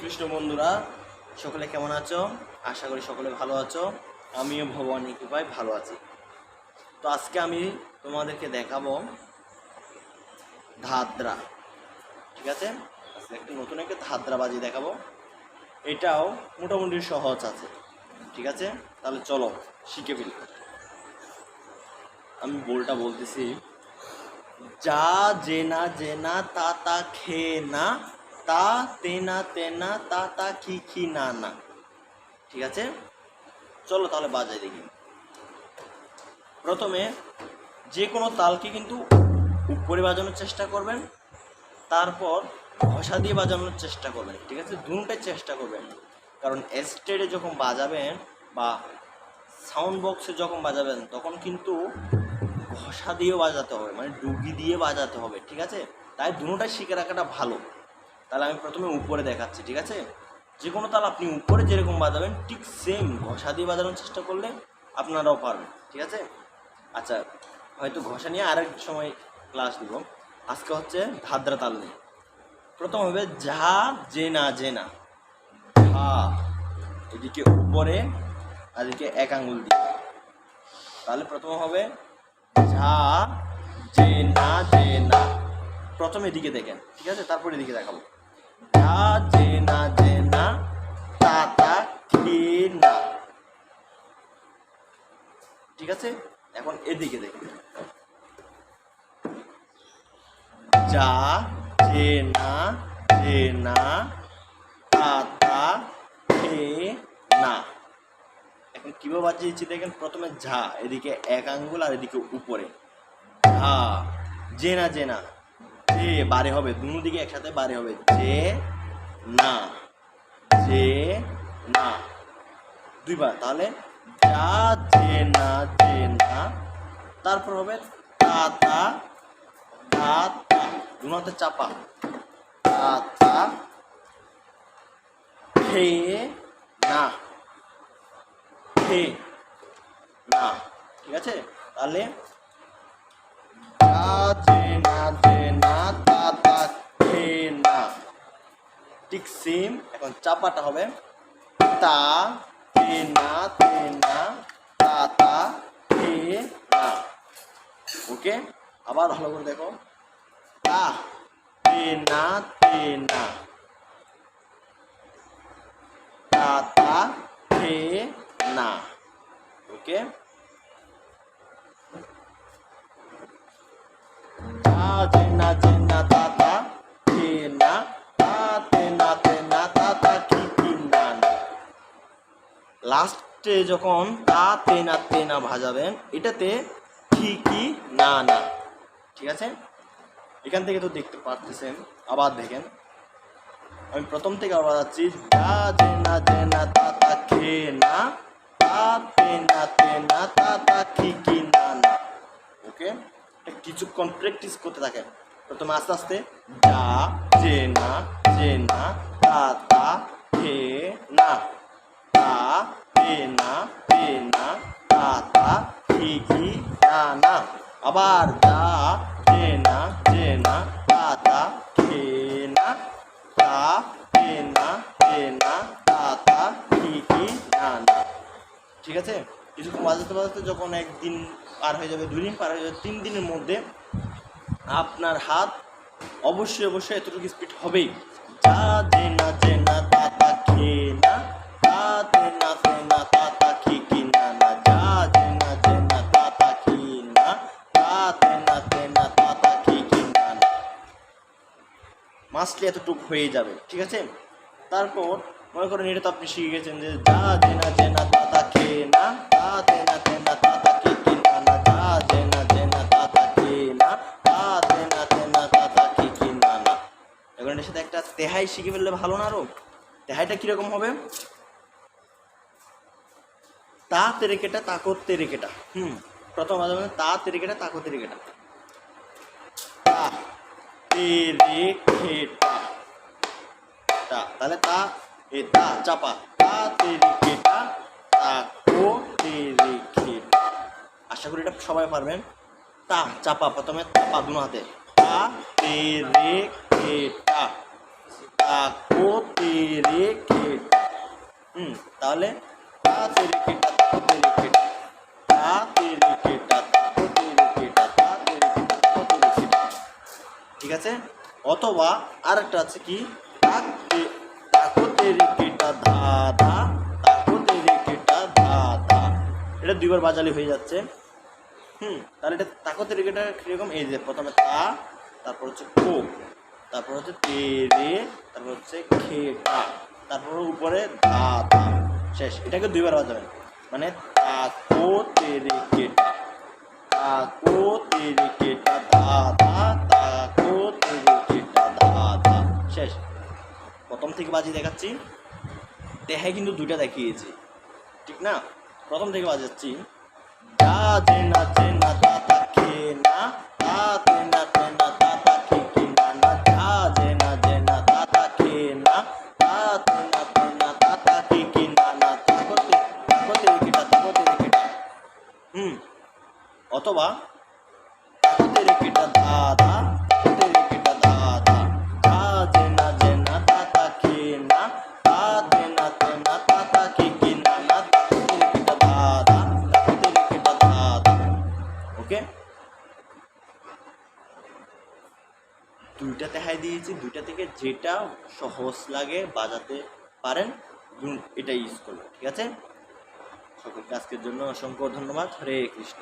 কৃষ্ণ বন্ধুরা, সকলে কেমন আছো? আশা করি সকলে ভালো আছো। আমিও ভগবানের কৃপায় ভালো আছি। তো আজকে আমি তোমাদেরকে দেখাবো ধাদ্রা, ঠিক আছে? আজকে একটা নতুন একটা ধাদ্রা বাজি দেখাবো। এটাও মোটামুটি সহজ আছে, ঠিক আছে? তাহলে চলো, শিখে ফেলি। আমি বলটা বলতেছি, যা, যে জেনা জেনা তা তা খেয়ে না তা তেনা তেনা তা তা কি কি, না না। ঠিক আছে? চলো তাহলে বাজাই দেখি। প্রথমে যে কোনো তালকে কিন্তু উপরে বাজানোর চেষ্টা করবেন, তারপর ঘষা দিয়ে বাজানোর চেষ্টা করবেন, ঠিক আছে? দুটাই চেষ্টা করবেন। কারণ এস্টেডে যখন বাজাবেন বা সাউন্ড বক্সে যখন বাজাবেন, তখন কিন্তু ঘষা দিয়েও বাজাতে হবে মানে ডুগি দিয়ে বাজাতে হবে, ঠিক আছে? তাই দুটোটাই শিখে রাখাটা ভালো। তাহলে আমি প্রথমে উপরে দেখাচ্ছি, ঠিক আছে? যে কোনো তাল আপনি উপরে যেরকম বাজাবেন, ঠিক সেম ঘষা দিয়ে বাজানোর চেষ্টা করলে আপনারাও পারবেন, ঠিক আছে? আচ্ছা হয়তো ঘষা নিয়ে আরেক সময় ক্লাস দিব আজকে হচ্ছে ধাদ্রা তাল নিয়ে। প্রথম হবে যা যে না যে না। হা এদিকে উপরে আর এদিকে এক আঙ্গুল দিয়ে। তাহলে প্রথম হবে ঝা, যে না যে না। প্রথম এদিকে দেখেন, ঠিক আছে? তারপর এদিকে দেখাবো। না ঠিক আছে? এখন এদিকে যা, যে না যে না না। এখন কীভাবে বাজিয়েছি দেখেন? প্রথমে ঝা, এদিকে এক আঙ্গুল আর এদিকে উপরে। ঝা যে না। যে বারে হবে, দুনো দিকে একসাথে বারে হবে। যে, না। যে, না। দুইবার, তাহলে যা, যে, না যে, না, তারপর হবে তা তা তা তা। দুনাতে চাপা। তা তা, খে, না। খে, না। ঠিক আছে? তাহলে ঠিক সেম এখন চাপাটা হবে তা তে না তে না তা তা খে না ওকে আবার ভালো করে দেখো তা তে না তে না তা তা খে না ওকে লাস্টে যখন তা তে না তে না ভাজাবেন, এটাতে কি না না। ঠিক আছে? এখান থেকে তো দেখতে পারতেছেন, আবার দেখেন। আমি প্রথম থেকে আবার যাচ্ছি যা যে, না যে, না, তা তা, খে, না। তা, তে, না তে, না, তা তা কি, না না। ওকে? কিছুক্ষণ প্র্যাকটিস করতে থাকেন। প্রথমে আস্তে আস্তে, যা, যে, না যে, না, তা তা, খে, না। কি না না। আবার যা, যে না যে না, তা তা খে না, তা তে না তে না, তা কি না না। ঠিক আছে? কিছুক্ষণ বাজাতে বাজাতে যখন একদিন পার হয়ে যাবে দুই দিন পার হয়ে যাবে, তিন দিনের মধ্যে আপনার হাত অবশ্যই অবশ্যই এতটুকু স্পিড হবেই। যা যে যে মাসলি এতটুকু হয়ে যাবে, ঠিক আছে? তারপর মনে করেন এটা তো আপনি শিখে গেছেন যে যা জেনা জেনা যে না তা তা খে না, তা তে না তে না তা তা কি কি না না যা যে না যে না তা তা খে না, তা তে না তে না তা তা কি কি না। এখন এটার সাথে একটা তেহাই শিখে ফেললে ভালো না আরও? তেহাইটা কীরকম হবে? তা তেরেকেটা তাকো তেরেকেটা। হুম, প্রথম বাজাবে তা তেরেকেটা তাকো তেরেকেটা। তা, তাহলে তা, এ, তা, চাপা। তা তেরেকেটা তাকো তেরেকেটা আশা করি এটা সবাই পারবেন। তা, চাপা, প্রথমে চাপা দুনো হাতে। তা তেরেকেটা তা তাকো তেরে কেটা হুম, তাহলে তা তেরে কেটা তাকো তেরে কেটা তা তেরে কেটা ঠিক আছে? অথবা আরেকটা আছে কি? তাকে তাকো তেরে কেটা ধা ধা তাকো তেরে কেটা ধা ধা এটা দুইবার বাজালে হয়ে যাচ্ছে। হুম, তাহলে এটা তাকো তেরে কেটা কীরকম? এই যে প্রথমে তা, তারপর হচ্ছে কো, তারপর হচ্ছে তেরে, তারপর হচ্ছে খেটা, তারপর উপরে ধা ধা শেষ, এটাকে দুইবার বাজাবেন। মানে তাকো তেরে কেটা। তাকো তেরে থেকে বাজি দেখাচ্ছি। দেখায় কিন্তু দুইটা দেখিয়েছি। ঠিক না? প্রথম থেকে বাজাচ্ছি। যা না না, তা তা না। তা, তে, না তে, না, তা তা না না। না না, তা তা না। তা, তে, না তে, না, তা তা অথবা ধা ধা দেখাই দিয়েছি, দুইটা থেকে যেটা সহজ লাগে বাজাতে পারেন এটা ইউজ করবেন, ঠিক আছে? সকলকে আজকের জন্য অসংখ্য ধন্যবাদ। হরে কৃষ্ণ।